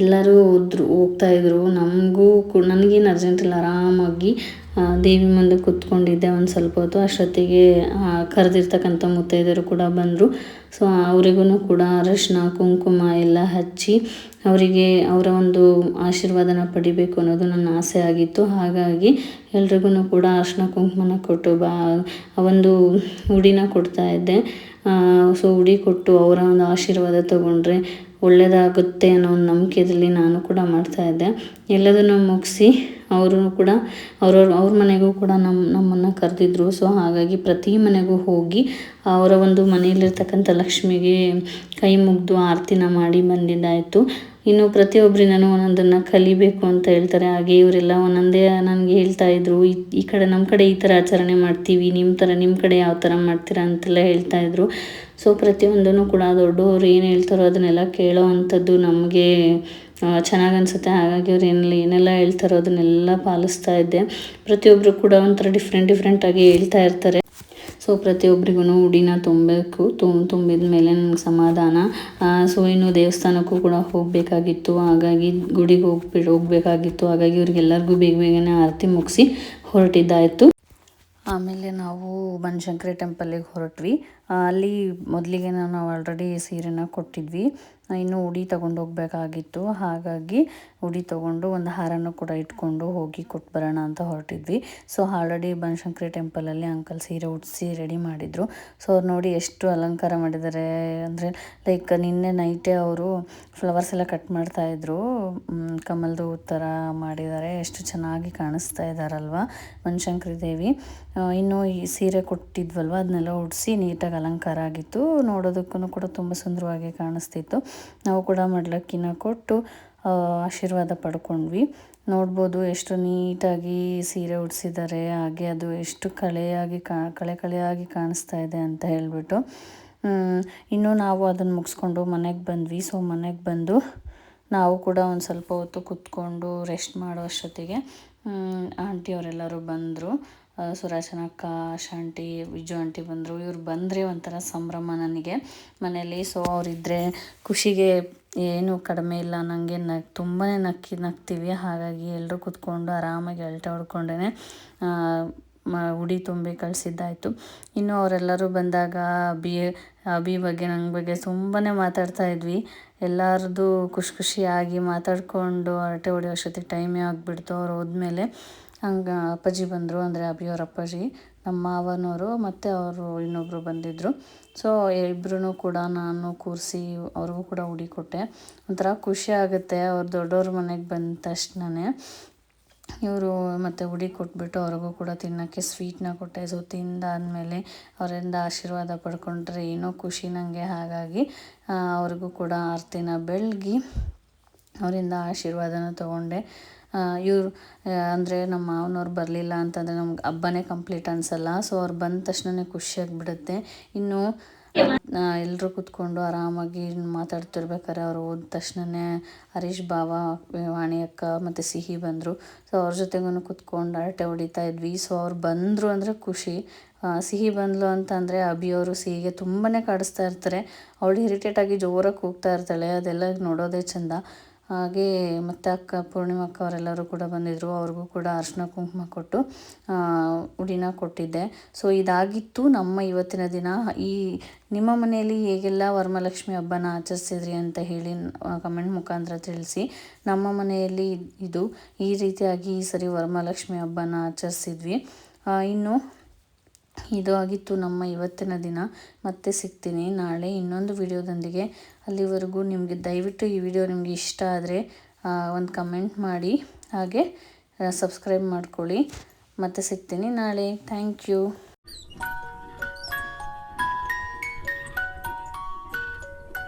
A: ಎಲ್ಲರೂ ಹೋದ್ರು ಹೋಗ್ತಾಯಿದ್ರು ನಮಗೂ ಕೂಡ, ನನಗೇನು ಅರ್ಜೆಂಟ್ ಇಲ್ಲ, ಆರಾಮಾಗಿ ದೇವಿ ಮುಂದೆ ಕೂತ್ಕೊಂಡಿದ್ದೆ ಒಂದು ಸ್ವಲ್ಪ ಹೊತ್ತು. ಅಷ್ಟೊತ್ತಿಗೆ ಕರೆದಿರ್ತಕ್ಕಂಥ ಮುತ್ತೈದೆಯರು ಕೂಡ ಬಂದರು. ಸೊ ಅವರಿಗೂ ಕೂಡ ಅರಶಿನ, ಕುಂಕುಮ ಎಲ್ಲ ಹಚ್ಚಿ, ಅವರಿಗೆ ಅವರ ಒಂದು ಆಶೀರ್ವಾದನ ಪಡಿಬೇಕು ಅನ್ನೋದು ನನ್ನ ಆಸೆ ಆಗಿತ್ತು. ಹಾಗಾಗಿ ಎಲ್ರಿಗೂ ಕೂಡ ಅರಶಿನ, ಕುಂಕುಮನ ಕೊಟ್ಟು ಬಾ ಒಂದು ಉಡಿನ ಕೊಡ್ತಾ ಇದ್ದೆ. ಸೊ ಉಡಿ ಕೊಟ್ಟು ಅವರ ಒಂದು ಆಶೀರ್ವಾದ ತಗೊಂಡ್ರೆ ಒಳ್ಳೆಯದಾಗುತ್ತೆ ಅನ್ನೋ ಒಂದು ನಂಬಿಕೆಯಲ್ಲಿ ನಾನು ಕೂಡ ಮಾಡ್ತಾಯಿದ್ದೆ ಎಲ್ಲದನ್ನು ಮುಗಿಸಿ ಅವರು ಕೂಡ ಅವ್ರವ್ರ, ಅವ್ರ ಮನೆಗೂ ಕೂಡ ನಮ್ಮ ನಮ್ಮನ್ನು ಕರೆದಿದ್ರು. ಸೊ ಹಾಗಾಗಿ ಪ್ರತಿ ಮನೆಗೂ ಹೋಗಿ ಅವರ ಒಂದು ಮನೆಯಲ್ಲಿರ್ತಕ್ಕಂಥ ಲಕ್ಷ್ಮಿಗೆ ಕೈ ಮುಗಿದು ಆರತಿನ ಮಾಡಿ ಬಂದಿದ್ದಾಯಿತು. ಇನ್ನು ಪ್ರತಿಯೊಬ್ಬರಿಂದನೂ ಒಂದೊಂದನ್ನು ಕಲಿಬೇಕು ಅಂತ ಹೇಳ್ತಾರೆ. ಹಾಗೆ ಇವರೆಲ್ಲ ಒಂದೊಂದೇ ನನಗೆ ಹೇಳ್ತಾ ಇದ್ರು. ಈ ಕಡೆ ನಮ್ಮ ಕಡೆ ಈ ಥರ ಆಚರಣೆ ಮಾಡ್ತೀವಿ ನಿಮ್ಮ ಥರ ನಿಮ್ಮ ಕಡೆ ಯಾವ ಥರ ಮಾಡ್ತೀರಾ ಅಂತೆಲ್ಲ ಹೇಳ್ತಾ ಇದ್ರು. ಸೊ ಪ್ರತಿಯೊಂದನ್ನು ಕೂಡ ದೊಡ್ಡವರು ಏನು ಹೇಳ್ತಾರೋ ಅದನ್ನೆಲ್ಲ ಕೇಳೋ ಅಂಥದ್ದು ನಮಗೆ ಚೆನ್ನಾಗಿ ಅನಿಸುತ್ತೆ. ಹಾಗಾಗಿ ಅವ್ರು ಏನೆಲ್ಲ ಏನೆಲ್ಲ ಹೇಳ್ತಾರೋ ಅದನ್ನೆಲ್ಲ ಪಾಲಿಸ್ತಾ ಇದ್ದೆ. ಪ್ರತಿಯೊಬ್ಬರು ಕೂಡ ಒಂಥರ ಡಿಫ್ರೆಂಟ್ ಡಿಫ್ರೆಂಟಾಗಿ ಹೇಳ್ತಾ ಇರ್ತಾರೆ. ಸೊ ಪ್ರತಿಯೊಬ್ಬರಿಗೂ ಉಡಿನ ತುಂಬಬೇಕು ತುಂಬ ತುಂಬಿದ ಮೇಲೆ ನನಗೆ ಸಮಾಧಾನ. ಸೊ ಇನ್ನು ದೇವಸ್ಥಾನಕ್ಕೂ ಕೂಡ ಹೋಗಬೇಕಾಗಿತ್ತು. ಹಾಗಾಗಿ ಗುಡಿಗೆ ಹೋಗ್ಬಿಟ್ಟು ಹೋಗಬೇಕಾಗಿತ್ತು. ಹಾಗಾಗಿ ಇವ್ರಿಗೆಲ್ಲರಿಗೂ ಬೇಗ ಬೇಗನೆ ಆರತಿ ಮುಗಿಸಿ ಹೊರಟಿದ್ದಾಯಿತು. ಆಮೇಲೆ ನಾವು ಬನಶಂಕರಿ ಟೆಂಪಲ್ಲಿಗೆ ಹೊರಟ್ವಿ. ಅಲ್ಲಿ ಮೊದಲಿಗೆ ನಾವು ಆಲ್ರೆಡಿ ಸೀರೆನ ಕೊಟ್ಟಿದ್ವಿ. ಇನ್ನು ಉಡಿ ತಗೊಂಡು ಹೋಗಬೇಕಾಗಿತ್ತು. ಹಾಗಾಗಿ ಉಡಿ ತೊಗೊಂಡು ಒಂದು ಹಾರನ್ನು ಕೂಡ ಇಟ್ಕೊಂಡು ಹೋಗಿ ಕೊಟ್ಟು ಬರೋಣ ಅಂತ ಹೊರಟಿದ್ವಿ. ಸೊ ಆಲ್ರೆಡಿ ಬನಶಂಕರಿ ಟೆಂಪಲಲ್ಲಿ ಅಂಕಲ್ ಸೀರೆ ಉಡಿಸಿ ರೆಡಿ ಮಾಡಿದರು. ಸೊ, ಅವ್ರು ನೋಡಿ ಎಷ್ಟು ಅಲಂಕಾರ ಮಾಡಿದ್ದಾರೆ. ಅಂದರೆ, ಲೈಕ್ ನಿನ್ನೆ ನೈಟೇ ಅವರು ಫ್ಲವರ್ಸ್ ಎಲ್ಲ ಕಟ್ ಮಾಡ್ತಾಯಿದ್ರು ಕಮಲ್ದು ಥರ ಮಾಡಿದ್ದಾರೆ. ಎಷ್ಟು ಚೆನ್ನಾಗಿ ಕಾಣಿಸ್ತಾ ಇದ್ದಾರಲ್ವ ಬನಶಂಕರಿ ದೇವಿ. ಇನ್ನು ಈ ಸೀರೆ ಕೊಟ್ಟಿದ್ವಲ್ವ, ಅದನ್ನೆಲ್ಲ ಉಡಿಸಿ ನೀಟಾಗಿ ಅಲಂಕಾರ ಆಗಿತ್ತು. ನೋಡೋದಕ್ಕೂ ಕೂಡ ತುಂಬ ಸುಂದರವಾಗಿ ಕಾಣಿಸ್ತಿತ್ತು. ನಾವು ಕೂಡ ಮಡ್ಲಕ್ಕಿನ ಕೊಟ್ಟು ಆಶೀರ್ವಾದ ಪಡ್ಕೊಂಡ್ವಿ. ನೋಡ್ಬೋದು ಎಷ್ಟು ನೀಟಾಗಿ ಸೀರೆ ಉಡಿಸಿದ್ದಾರೆ ಹಾಗೆ ಅದು ಎಷ್ಟು ಕಳೆಯಾಗಿ ಕಾ, ಕಳೆ ಕಳೆಯಾಗಿ ಕಾಣಿಸ್ತಾ ಇದೆ ಅಂತ ಹೇಳಿಬಿಟ್ಟು. ಇನ್ನು ನಾವು ಅದನ್ನು ಮುಗಿಸ್ಕೊಂಡು ಮನೆಗೆ ಬಂದ್ವಿ. ಸೊ, ಮನೆಗೆ ಬಂದು ನಾವು ಕೂಡ ಒಂದು ಸ್ವಲ್ಪ ಹೊತ್ತು ಕುತ್ಕೊಂಡು ರೆಸ್ಟ್ ಮಾಡೋ ಅಷ್ಟೊತ್ತಿಗೆ ಆಂಟಿಯವರೆಲ್ಲರೂ ಬಂದರು. ಸುರಾಚನ ಅಕ್ಕ ಶಾಂಟಿ ವಿಜು ಆಂಟಿ ಬಂದರು. ಇವ್ರು ಬಂದರೆ ಒಂಥರ ಸಂಭ್ರಮ ನನಗೆ. ಮನೇಲಿ ಸೊ ಅವರಿದ್ದರೆ ಖುಷಿಗೆ ಏನು ಕಡಿಮೆ ಇಲ್ಲ. ನನಗೆ ನ ತುಂಬಾ ನಕ್ಕಿ, ನಗ್ತೀವಿ. ಹಾಗಾಗಿ ಎಲ್ಲರೂ ಕೂತ್ಕೊಂಡು ಆರಾಮಾಗಿ ಅಲ್ಟ ಹೊಡ್ಕೊಂಡೇ ಮ, ಉಡಿ ತುಂಬಿ ಕಳಿಸಿದ್ದಾಯಿತು. ಇನ್ನು ಅವರೆಲ್ಲರೂ ಬಂದಾಗ ಅಭಿ ಅಭಿ ಬಗ್ಗೆ ನನ್ನ ಬಗ್ಗೆ ತುಂಬಾ ಮಾತಾಡ್ತಾ ಇದ್ವಿ. ಎಲ್ಲರದ್ದು ಖುಷಿ ಖುಷಿಯಾಗಿ ಮಾತಾಡಿಕೊಂಡು ಹರಟೆ ಹೊಡೆಯೋ ಅಷ್ಟೊತ್ತಿಗೆ ಟೈಮೇ ಆಗಿಬಿಡ್ತು. ಅವ್ರು ಹೋದ್ಮೇಲೆ ಹಂಗೆ ಅಪ್ಪಾಜಿ ಬಂದರು ಅಂದರೆ ಅಭಿಯವ್ರ ಅಪ್ಪಾಜಿ, ನಮ್ಮ ಮಾವನವರು ಮತ್ತು ಅವರು ಇನ್ನೊಬ್ಬರು ಬಂದಿದ್ದರು ಸೊ ಇಬ್ಬರೂ ಕೂಡ ನಾನು ಕೂರಿಸಿ ಅವ್ರಿಗೂ ಕೂಡ ಉಡಿ ಕೊಟ್ಟೆ. ಒಂಥರ ಖುಷಿ ಆಗುತ್ತೆ ಅವ್ರು ದೊಡ್ಡವ್ರ ಮನೆಗೆ ಬಂದ ತಕ್ಷಣನೇ. ಇವರು ಮತ್ತು ಉಡಿ ಕೊಟ್ಬಿಟ್ಟು ಅವ್ರಿಗೂ ಕೂಡ ತಿನ್ನೋಕ್ಕೆ ಸ್ವೀಟ್ನ ಕೊಟ್ಟೆ. ಸೊ ತಿಂದಾದಮೇಲೆ ಅವರಿಂದ ಆಶೀರ್ವಾದ ಪಡ್ಕೊಂಡ್ರೆ ಏನೋ ಖುಷಿ ನನಗೆ ಹಾಗಾಗಿ ಅವ್ರಿಗೂ ಕೂಡ ಆರತಿನ ಬೆಳಗಿ ಅವರಿಂದ ಆಶೀರ್ವಾದನ ತೊಗೊಂಡೆ. ಇವರು ಅಂದರೆ ನಮ್ಮ ಮಾವನವ್ರು ಬರಲಿಲ್ಲ ಅಂತಂದರೆ ನಮ್ಗೆ ಹಬ್ಬನೇ ಕಂಪ್ಲೀಟ್ ಅನಿಸಲ್ಲ. ಸೊ ಅವ್ರು ಬಂದ ತಕ್ಷಣನೇ ಖುಷಿಯಾಗಿಬಿಡುತ್ತೆ ಇನ್ನು ಎಲ್ಲರೂ ಕೂತ್ಕೊಂಡು ಆರಾಮಾಗಿ ಮಾತಾಡ್ತಿರ್ಬೇಕಾದ್ರೆ ಅವ್ರು ಹೋದ ತಕ್ಷಣನೇ ಹರೀಶ್ ಬಾವ ವಾಣಿ ಅಕ್ಕ ಮತ್ತು ಸಿಹಿ ಬಂದರು. ಸೊ ಅವ್ರ ಜೊತೆಗೂ ಕೂತ್ಕೊಂಡು ಅರಟೆ ಹೊಡಿತಾ ಇದ್ವಿ. ಸೊ ಅವ್ರು ಬಂದರು ಅಂದರೆ ಖುಷಿ. ಸಿಹಿ ಬಂದ್ಲು ಅಂತಂದರೆ ಅಭಿಯವರು ಸಿಹಿಗೆ ತುಂಬಾ ಕಾಡಿಸ್ತಾ ಇರ್ತಾರೆ. ಅವಳು ಇರಿಟೇಟ್ ಆಗಿ ಜೋರಾಗಿ ಕೂಗ್ತಾ ಇರ್ತಾಳೆ. ಅದೆಲ್ಲ ನೋಡೋದೇ ಚೆಂದ. ಹಾಗೆ ಮತ್ತೆ ಅಕ್ಕ ಪೂರ್ಣಿಮಾ ಅಕ್ಕ ಅವರೆಲ್ಲರೂ ಕೂಡ ಬಂದಿದ್ದರು ಅವ್ರಿಗೂ ಕೂಡ ಅರಿಶಿನ ಕುಂಕುಮ ಕೊಟ್ಟು ಉಡಿನ ಕೊಟ್ಟಿದ್ದೆ. ಸೊ ಇದಾಗಿತ್ತು ನಮ್ಮ ಇವತ್ತಿನ ದಿನ. ಈ ನಿಮ್ಮ ಮನೆಯಲ್ಲಿ ಹೇಗೆಲ್ಲ ವರಮಹಾಲಕ್ಷ್ಮಿ ಹಬ್ಬನ ಆಚರಿಸಿದ್ರಿ ಅಂತ ಹೇಳಿ ಕಮೆಂಟ್ ಮುಖಾಂತರ ತಿಳಿಸಿ. ನಮ್ಮ ಮನೆಯಲ್ಲಿ ಇದು, ಈ ರೀತಿಯಾಗಿ ಈ ಸರಿ ವರಮಹಾಲಕ್ಷ್ಮಿ ಹಬ್ಬನ ಆಚರಿಸಿದ್ವಿ. ಇನ್ನು ಇದು ಆಗಿತ್ತು ನಮ್ಮ ಇವತ್ತಿನ ದಿನ. ಮತ್ತೆ ಸಿಗ್ತೀನಿ. ನಾಳೆ ಇನ್ನೊಂದು ವಿಡಿಯೋದೊಂದಿಗೆ ಅಲ್ಲಿವರೆಗೂ ನಿಮಗೆ ದಯವಿಟ್ಟು ಈ ವಿಡಿಯೋ ನಿಮಗೆ ಇಷ್ಟ ಆದರೆ ಒಂದು ಕಮೆಂಟ್ ಮಾಡಿ. ಹಾಗೆ ಸಬ್ಸ್ಕ್ರೈಬ್ ಮಾಡ್ಕೊಳ್ಳಿ. ಮತ್ತೆ ಸಿಗ್ತೀನಿ ನಾಳೆ. Thank you.